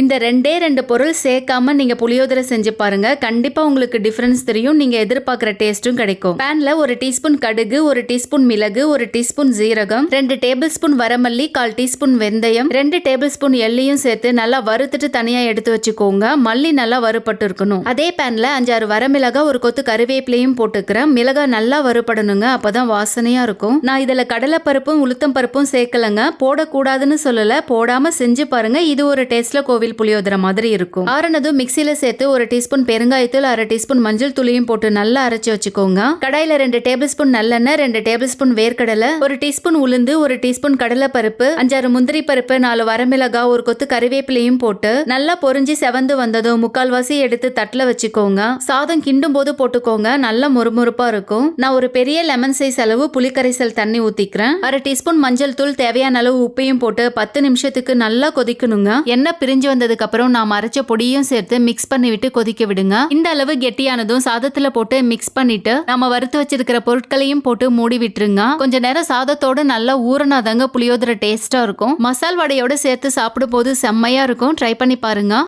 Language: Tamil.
இந்த ரெண்டே ரெண்டு பொருள் சேர்க்காம நீங்க புளியோதரை செஞ்சு பாருங்க. கண்டிப்பா உங்களுக்கு டிஃபரன்ஸ் தெரியும். நீங்க எதிர்பார்க்குற டேஸ்ட்டும் கிடைக்கும். பேன்ல ஒரு டீஸ்பூன் கடுகு ஒரு டீஸ்பூன் மிளகு ஒரு டீஸ்பூன் ஜீரகம் ரெண்டு டேபிள் ஸ்பூன் வரமல்லி கால் டீஸ்பூன் வெந்தயம் ரெண்டு டேபிள் ஸ்பூன் எள்ளையும் சேர்த்து நல்லா வறுத்துட்டு தனியா எடுத்து வச்சுக்கோங்க. மல்லி நல்லா வறுபட்டு இருக்கணும். அதே பேன்ல அஞ்சாறு வரமிளகா ஒரு கொத்து கருவேப்பிலையும் போட்டுக்கிறேன். மிளகா நல்லா வறுபடணுங்க. அப்பதான் வாசனையா இருக்கும். நான் இதுல கடலைப்பருப்பும் உளுத்தம் பருப்பும் சேர்க்கலங்க. போடக்கூடாதுன்னு சொல்லல. போடாம செஞ்சு பாருங்க. இது ஒரு டேஸ்ட்ல கோவில் புளியோதரை மாதிரி இருக்கும். ஆறுனதும் மிக்சியில சேர்த்து ஒரு டீஸ்பூன் பெருங்காயத்தூள் அரை டீஸ்பூன் மஞ்சள் தூளையும் போட்டு நல்லா அரைச்சு வச்சுக்கோங்க. கடாயில ரெண்டு டேபிள் ஸ்பூன் நல்லெண்ணெய் ரெண்டு டேபிள் ஸ்பூன் வேர்க்கடலை ஒரு டீஸ்பூன் உளுந்து ஒரு டீஸ்பூன் கடலை பருப்பு அஞ்சாறு முந்திரி பருப்பு நாலு வரமிளகா ஒரு கொத்து கறிவேப்பிலையும் போட்டு நல்லா பொரிஞ்சு செவந்து வந்ததும் முக்கால்வாசி எடுத்து தட்டுல வச்சுக்கோங்க. சாதம் கிண்டும் போது போட்டுக்கோங்க நல்லா மொறுமொறுப்பா இருக்கும். நான் ஒரு பெரிய லெமன் சைஸ் அளவு புளிக்கரைசல் தண்ணி ஊத்திக்கிறேன். அரை டீஸ்பூன் மஞ்சள் தூள் தேவையான அளவு உப்பையும் போட்டு பத்து நிமிஷத்துக்கு நல்லா கொதிக்கணுங்க. எண்ணெய் பிரிஞ்சு வந்ததுக்கு அப்புறம் நான் மறைச்ச பொடியும் சேர்த்து மிக்ஸ் பண்ணிவிட்டு கொதிக்க விடுங்க. இந்த அளவு கெட்டியானதும் சாதத்துல போட்டு மிக்ஸ் பண்ணிட்டு நம்ம வறுத்து வச்சிருக்கிற பொருட்களையும் போட்டு மூடி விட்டுருங்க. கொஞ்ச நேரம் சாதத்தோட நல்லா ஊறினாதாங்க புளியோதரை டேஸ்டா இருக்கும். மசால் வடையோட சேர்த்து சாப்பிடும் போது செம்மையா இருக்கும். ட்ரை பண்ணி பாருங்க.